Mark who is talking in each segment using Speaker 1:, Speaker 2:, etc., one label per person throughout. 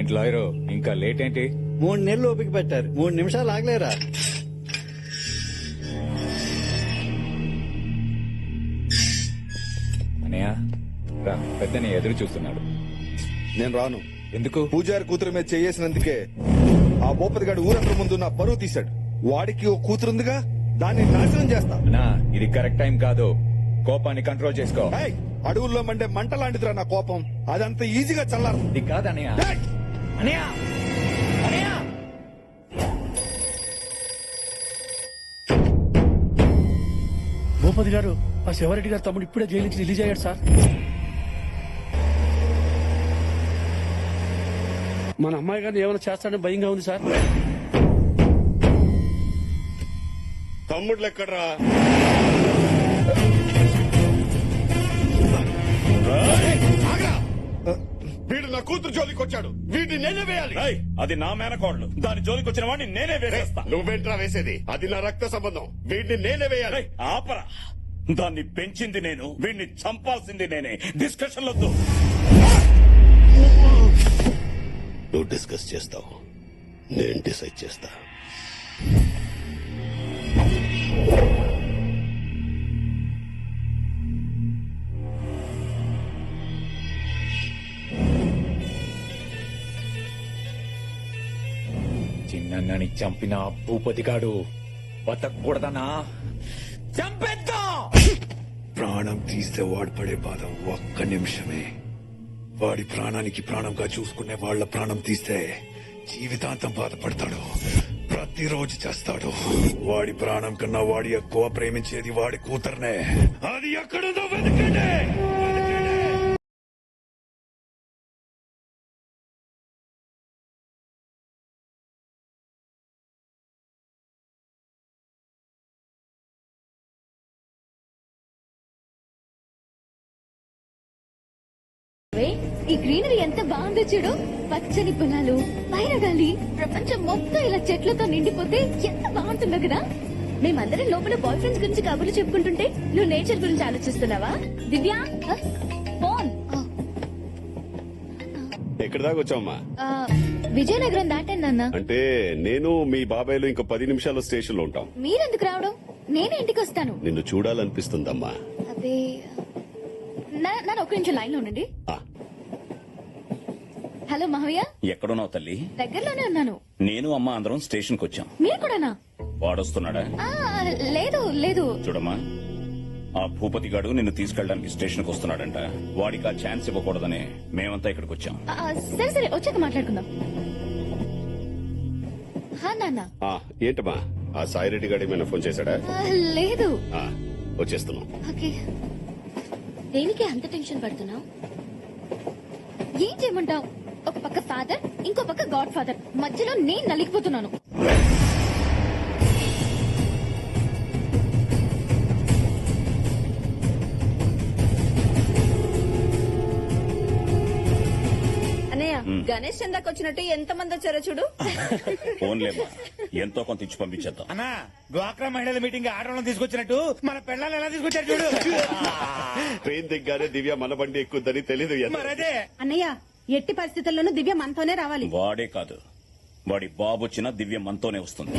Speaker 1: ఏంటి లాయరు? ఇంకా లేట్ ఏంటి?
Speaker 2: మూడు నెలలు ఓపిక పెట్టారు. మూడు నిమిషాలు ఆగలేరా?
Speaker 1: అనయ్య రా. పెద్దని ఎదురు చూస్తున్నాడు.
Speaker 3: నేను రాను.
Speaker 1: ఎందుకు?
Speaker 3: పూజారి కూతురు మీద చేయేసినందుకే ఆ భూపతి గారు ఊరందరి ముందు నా పరువు తీశాడు. వాడికి ఓ కూతురుందిగా? దాన్ని నాశనం చేస్తా.
Speaker 1: నా ఇది కరెక్ట్ టైం కాదు. కోపాన్ని కంట్రోల్ చేసుకో.
Speaker 3: ఏయ్, అడవుల్లో మండే మంట లాంటిదిరా నా కోపం. అదంత ఈజీగా చల్లారు
Speaker 1: ఇది కాదనయ్య. అనయా! అనయా!
Speaker 4: భూపతి గారు ఆ శివారెడ్డి గారు తమ్ముడు ఇప్పుడే జైలు నుంచి రిలీజ్ అయ్యాడు సార్. మన అమ్మాయి గారిని ఏమైనా చేస్తాడని భయంగా ఉంది సార్.
Speaker 5: తమ్ముడు లెక్కడ్రా? కూతురు జోలికి వచ్చాడు వీడిని నేనే వేయాలి.
Speaker 6: అది నా మేనకోడలు. దాని జోలికి వచ్చిన వాడిని నేనే వేసేస్తా.
Speaker 5: నువ్వేంట్రా వేసేది? అది నా రక్త సంబంధం. వీడిని నేనే వేయాలి.
Speaker 6: ఆపరా. దాన్ని పెంచింది నేను వీడిని చంపాల్సింది నేనే. డిస్కషన్ వద్దు.
Speaker 5: నువ్వు డిస్కస్ చేస్తావు. నేను డిసైడ్ చేస్తా.
Speaker 1: నన్నని చంపిన ఆ భూపతిగాడు బతకూడదనా చంపేద్దాం?
Speaker 3: ప్రాణం తీస్తే వాడు పడే బాధ ఒక్క నిమిషమే. వాడి ప్రాణానికి ప్రాణంగా చూసుకునే వాళ్ళ ప్రాణం తీస్తే జీవితాంతం బాధపడతాడు. ప్రతిరోజు చేస్తాడు. వాడి ప్రాణం కన్నా వాడి ఎక్కువ ప్రేమించేది వాడి కూతుర్నే. అది ఎక్కడుందో వెతకండి.
Speaker 7: ఈ గ్రీనరీ ఎంత బాగుందో చూడు. పచ్చని పొలాలు పైన గాలి ప్రపంచం మొత్తం ఇలా చెట్లతో నిండిపోతే ఎంత బాగుంటుందో కదా. మేమందరం లోపల బాయ్ ఫ్రెండ్స్ గురించి కబుర్లు చెప్పుకుంటుంటే నువ్వు నేచర్ గురించి ఆలోచిస్తున్నావా? దివ్య? ఫోన్.
Speaker 5: ఎక్కడి దాకా వచ్చావమ్మా?
Speaker 7: ఆ, విజయనగరం దాటాను నాన్న.
Speaker 5: అంటే నేను మీ బాబాయ్లు ఇంకో పది నిమిషాల్లో స్టేషన్లో ఉంటాం.
Speaker 7: మీరెందుకు రావడం? నేనే ఇంటికి వస్తాను.
Speaker 5: నిన్ను చూడాలనిపిస్తుందమ్మా.
Speaker 7: అదే నన్ను ఒక్క నిమిషం లైన్లో ఉండండి.
Speaker 5: ఆ,
Speaker 7: హలో మహవయ్య
Speaker 6: ఎక్కడున్నావు తల్లి?
Speaker 7: దగ్గరలోనే ఉన్నాను.
Speaker 6: నేను అమ్మ అందరం స్టేషన్కు వచ్చాం.
Speaker 7: మీరు కూడానా?
Speaker 6: వాడొస్తున్నాడా?
Speaker 7: ఆ, లేదు లేదు.
Speaker 6: చూడమ్మా ఆ భూపతి గాడు నిన్ను తీసుకెళ్ళడానికి స్టేషన్కు వస్తున్నాడంట. వాడికి ఆ ఛాన్స్ ఇవ్వకూడదని మేమంతా ఇక్కడికి వచ్చాం.
Speaker 7: ఆ, సరే సరే వచ్చాక మాట్లాడుకుందాం. హా నాన్న.
Speaker 5: ఆ, ఏంటమ్మా? ఆ సాయిరెడ్డి గారు ఏమైనా ఫోన్ చేశాడా?
Speaker 7: ఆ, లేదు.
Speaker 5: ఆ, వచ్చేస్తున్నాం.
Speaker 7: ఓకే. దేనికి అంత టెన్షన్ పడుతున్నావు? ఏం చేయమంటావు? ఒక పక్క ఫాదర్ ఇంకో పక్క గాడ్ ఫాదర్ మధ్యలో నేను నలిగిపోతున్నాను.
Speaker 8: గణేష్ చందాకి వచ్చినట్టు ఎంత మంది వచ్చారో చూడు.
Speaker 6: ఫోన్లేమ్మా ఎంతో కొంత ఇచ్చి పంపించేద్దాం.
Speaker 9: అన్నా డ్వాక్రా మహిళల మీటింగ్ ఆడవాళ్ళని తీసుకొచ్చినట్టు మన పిల్లల్ని ఎలా తీసుకొచ్చారు చూడు.
Speaker 5: ట్రైన్ దిగ్గానే దివ్య మన బండి ఎక్కుద్దని తెలీదు
Speaker 9: మరదే.
Speaker 8: అన్నయ్య ఎట్టి పరిస్థితుల్లోనూ దివ్య మనతోనే రావాలి.
Speaker 6: వాడే కాదు. వాడి బాబు వచ్చిన దివ్య మనతోనే వస్తుంది.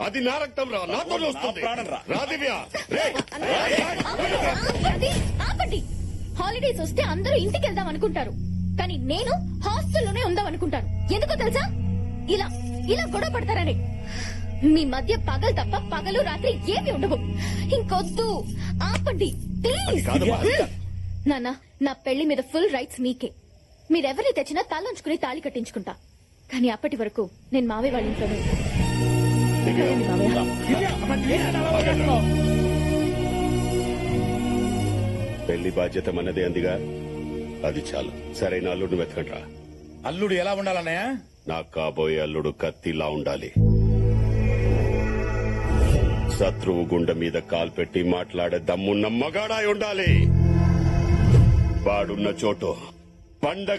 Speaker 5: అది నా రక్తం రా నాతో వస్తుంది.
Speaker 6: ప్రాణం రా.
Speaker 5: రాదివ్య
Speaker 7: ఆపండి ఆపండి హాలిడేస్ వస్తే అందరూ ఇంటికి వెళ్దాం అనుకుంటారు. కానీ నేను హాస్టల్లోనే ఉందాం అనుకుంటాను ఎందుకో తెలుసా? ఇలా ఇలా గొడవ పడతారని. మీ మధ్య పగలు తప్ప పగలు రాత్రి ఏమి ఉండవు. ఇంకొద్దు ఆపండి ప్లీజ్
Speaker 5: కాదమ్మా, అది కాదు.
Speaker 7: నాన్న నా పెళ్ళి మీద ఫుల్ రైట్స్ మీకే. మీరెవరిని తెచ్చినా తలంచుకుని తాళి కట్టించుకుంటా. కానీ అప్పటి వరకు నేను మావే వాళ్ళ ఇంట్లోనే ఉంటాను.
Speaker 5: పెళ్ళి బాధ్యత మనదే అందిగా? అది చాలు. సరైన అల్లుడిని వెతకండ్రా.
Speaker 9: అల్లుడు ఎలా ఉండాలన్నయ్య?
Speaker 5: నాకు కాబోయే అల్లుడు కత్తిలా ఉండాలి. శత్రువు గుండె మీద కాలు పెట్టి మాట్లాడే దమ్మున్న మగాడాయి ఉండాలి. వాడున్న చోటు పండగ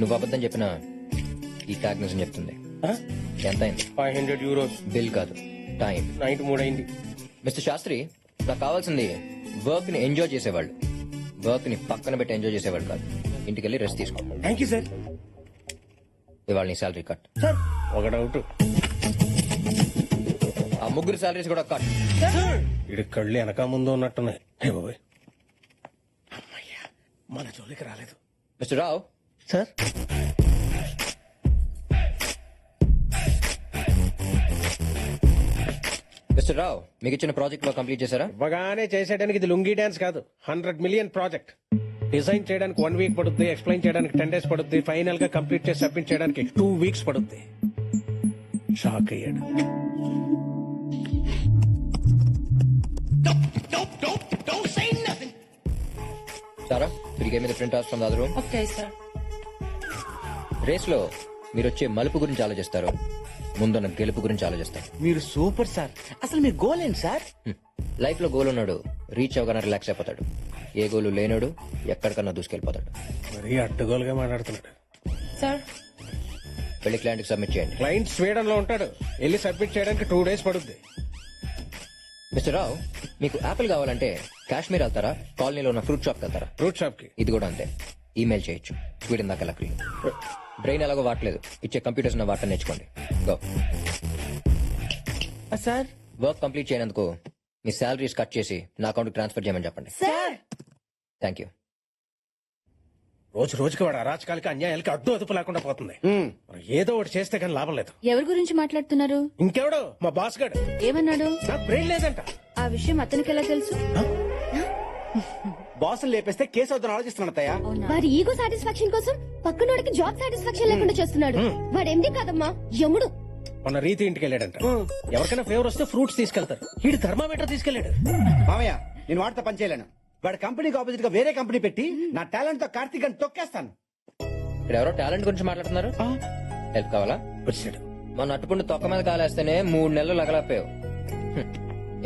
Speaker 10: నువ్వు అబద్ధం చెప్పినా ఈ ట్యాగ్ నిజం చెప్తుంది. ఎంత అయింది
Speaker 11: ఫైవ్ హండ్రెడ్ యూరోస్.
Speaker 10: బిల్ కాదు టైం.
Speaker 11: నైట్ మూడైంది.
Speaker 10: మిస్టర్ శాస్త్రి నాకు కావాల్సింది వర్క్ని ఎంజాయ్ చేసేవాళ్ళు. వర్క్ని పక్కన పెట్టి ఎంజాయ్ చేసేవాళ్ళు కాదు. ఇంటికి వెళ్ళి రెస్ట్ తీసుకో.
Speaker 11: Thank you sir.
Speaker 10: ఇవాళ నీ శాలరీ కట్.
Speaker 11: సార్. ఒక డౌట్.
Speaker 10: ఆ ముగ్గురు శాలరీస్ కూడా కట్.
Speaker 11: ఇడి కళ్ళు వెనక ముందు ఉన్నట్టున్నాయి. హే బాబోయ్. అమ్మయ్యా మన జోలికి రాలేదు.
Speaker 10: Mister Rao
Speaker 11: sir?
Speaker 10: Mister Rao మీకు ఇచ్చిన ప్రాజెక్ట్ వర్క్ కంప్లీట్ చేశారా?
Speaker 11: ఇవ్వగానే చేసేయడానికి ఇది లుంగీ డాన్స్ కాదు. Hundred million project. డిజైన్ చేయడానికి వన్ వీక్ పడుద్ది ఎక్స్ప్లెయిన్ చేయడానికి టెన్ డేస్ పడుద్ది ఫైనల్గా కంప్లీట్ చేసి సబ్మిట్ చేయడానికి టూ వీక్స్ పడుద్ది. షాక్ అయ్యాడు.
Speaker 10: సారా తిరిగే మీద print out from the room
Speaker 8: okay sir
Speaker 10: race లో మీరు వచ్చే మలుపు గురించి ఆలోచిస్తారు. ముందున్న గెలుపు గురించి ఆలోచిస్తారు.
Speaker 9: మీరు సూపర్ సార్. అసలు మీ గోల్ ఏంటి సార్?
Speaker 10: లైఫ్లో గోల్ ఉన్నాడు రీచ్ అవగానే రిలాక్స్ అయిపోతాడు. ఏ గోలు లేనోడు ఎక్కడికన్నా దూసుకెళ్ళిపోతాడు.
Speaker 11: మరీ అడ్డగోలుగా మాట్లాడుతున్నాడు.
Speaker 8: సార్.
Speaker 10: వెళ్ళి క్లయింట్కి సబ్మిట్ చేయండి.
Speaker 11: క్లయింట్ స్వీడన్లో ఉంటాడు. వెళ్ళి సబ్మిట్ చేయడానికి టూ డేస్ పడుద్ది.
Speaker 10: మిస్టర్ రావు మీకు యాపిల్ కావాలంటే కాశ్మీర్ వెళ్తారా? కాలనీలో ఉన్న ఫ్రూట్ షాప్ వెళ్తారా?
Speaker 11: ఫ్రూట్ షాప్కి
Speaker 10: ఇది కూడా అంతే. ఈమెయిల్ చేయొచ్చు. స్వీడన్ దాకా బ్రెయిన్ ఎలాగో వాడలేదు ఇచ్చే కంప్యూటర్స్ ఉన్న వాటర్ నేర్చుకోండి. Go
Speaker 9: sir.
Speaker 10: వర్క్ కంప్లీట్ చేయనందుకు మీ శాలరీస్ కట్ చేసి నా అకౌంట్ ట్రాన్స్ఫర్ చేయమని చెప్పండి.
Speaker 8: సార్.
Speaker 10: థ్యాంక్ యూ
Speaker 11: రోజు రోజుకి వాడు అరాచకాలకి అన్యాయాలకి అడ్డు అదుపు లేకుండా పోతుంది. మరి ఏదో ఒకటి చేస్తే కానీ లాభం లేదు.
Speaker 7: ఎవరి గురించి మాట్లాడుతున్నారు?
Speaker 11: ఇంకెవడు? మా బాస్ గడు.
Speaker 7: ఏమన్నాడు?
Speaker 11: నాకు బ్రెయిన్ లేదంట.
Speaker 7: ఆ విషయం అతనికి ఎలా తెలుసు?
Speaker 2: బాసులు లేపేస్తే కేసు అవుతాను ఆలోచిస్తున్నాను అత్తయ్య.
Speaker 7: వారి ఈగో సాటిస్ఫాక్షన్ కోసం పక్కనోడికి జాబ్ సాటిస్ఫాక్షన్ లేకుండా చేస్తున్నాడు. వాడు ఎండి కాదమ్మా యముడు.
Speaker 11: మొన్న రీతి ఇంటికి వెళ్ళాడంట. ఎవరికైనా ఫేవర్ వస్తే ఫ్రూట్స్ తీసుకెళ్తారు. వీడు థర్మామీటర్ తీసుకెళ్ళాడు.
Speaker 2: మామయ్య నేను వాడితో పని చేయలేను. వాడి కంపెనీకి ఆపోజిట్గా వేరే కంపెనీ పెట్టి నా టాలెంట్తో కార్తీక్ అని తొక్కేస్తాను.
Speaker 10: ఇక్కడ ఎవరో టాలెంట్ గురించి మాట్లాడుతున్నారు? హెల్ప్ కావాలా?
Speaker 11: వచ్చాడు.
Speaker 10: మన అట్టుకుంటూ తొక్క మీద కాలేస్తేనే మూడు నెలలు లగలపోయావు.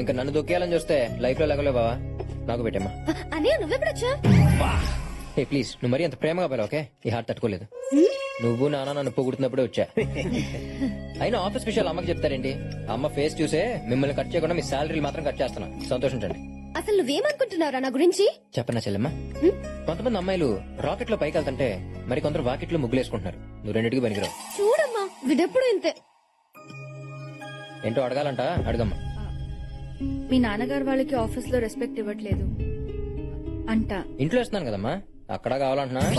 Speaker 10: ఇంకా నన్ను దొక్కేయాలని చూస్తే లైఫ్లో లగలేవు బావా. నాకు పెట్టమ్మా
Speaker 7: అనే నువ్వెప్పుడొచ్చా?
Speaker 10: ఏ ప్లీజ్ నువ్వు మరీ అంత ప్రేమగా పోలే ఓకే? ఈ హార్ట్ తట్టుకోలేదు. నువ్వు నాన్న నన్ను పొగుడుతున్నప్పుడే వచ్చా. అయినా ఆఫీస్ విషయాలు అమ్మకి చెప్తారేంటి? అమ్మ ఫేస్ చూసే మిమ్మల్ని కట్ చేయకుండా మీ శాలరీలు మాత్రం కట్ చేస్తున్నా. సంతోషించండి
Speaker 7: అసలు నువ్వేమనుకుంటున్నారా నా గురించి?
Speaker 10: చెప్పనా చెల్లెమ్మా? కొంతమంది అమ్మాయిలు రాకెట్లో పైకి వెళ్తుంటే మరి కొందరు వాకెట్లో ముగ్గులేసుకుంటున్నారు నువ్వు రెండింటికి పనికిరావు.
Speaker 7: చూడమ్మా వీడెప్పుడు ఇంతే.
Speaker 10: ఏంటో అడగాలంట? అడగమ్మా.
Speaker 8: మీ నాన్నగారు వాళ్ళకి ఆఫీస్లో రెస్పెక్ట్ ఇవ్వట్లేదు. అంట.
Speaker 10: ఇంట్లో ఇస్తున్నాను కదమ్మా. అక్కడ కావాలంటున్నా?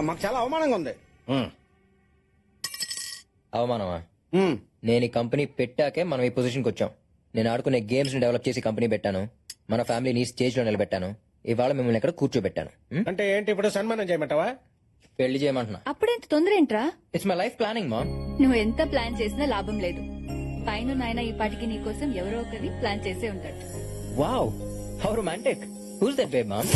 Speaker 2: మాకు చాలా అవమానంగా ఉంది.
Speaker 10: అవమానమా?
Speaker 2: ఉమ్.
Speaker 10: నేను ఈ కంపెనీ పెట్టాకే మనం ఈ పొజిషన్కి వచ్చాం. నేను ఆడుకునే గేమ్స్ని డెవలప్ చేసి కంపెనీ పెట్టాను. మన ఫ్యామిలీని స్టేజ్లో నిలబెట్టాను. ఇవాళ మిమ్మల్ని ఇక్కడ కూర్చోబెట్టాను?
Speaker 11: అంటే ఏంటి ఇప్పుడు సన్మానం చేయమంటావా?
Speaker 10: పెళ్ళి చేయమంటున్నా.
Speaker 8: అప్పుడెంత తొందర ఏంట్రా?
Speaker 10: It's my life planning mom
Speaker 8: నువ్వు ఎంత ప్లాన్ చేసినా లాభం లేదు. పైన నాయన ఈ పాటికి నీ కోసం ఎవరో ఒకరి ప్లాన్ చేసే ఉంటాడు.
Speaker 10: Wow how romantic who's that babe mom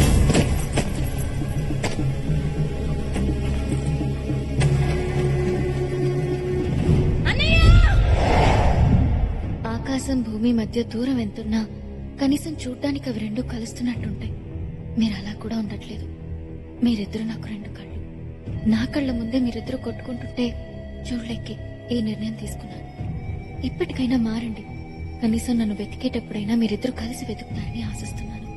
Speaker 7: ఆకాశం భూమి మధ్య దూరం ఎంతున్నా కనీసం చూడ్డానికి అవి రెండు కలుస్తున్నట్టుంటాయి. మీరు అలా కూడా ఉండట్లేదు. మీరిద్దరు నాకు రెండు కళ్ళు. నా కళ్ళ ముందే మీరిద్దరు కొట్టుకుంటుంటే చూడలేకే ఈ నిర్ణయం తీసుకున్నాను. ఇప్పటికైనా మారండి. కనీసం నన్ను వెతికేటప్పుడైనా మీరిద్దరు కలిసి వెతుకుతారని ఆశిస్తున్నాను.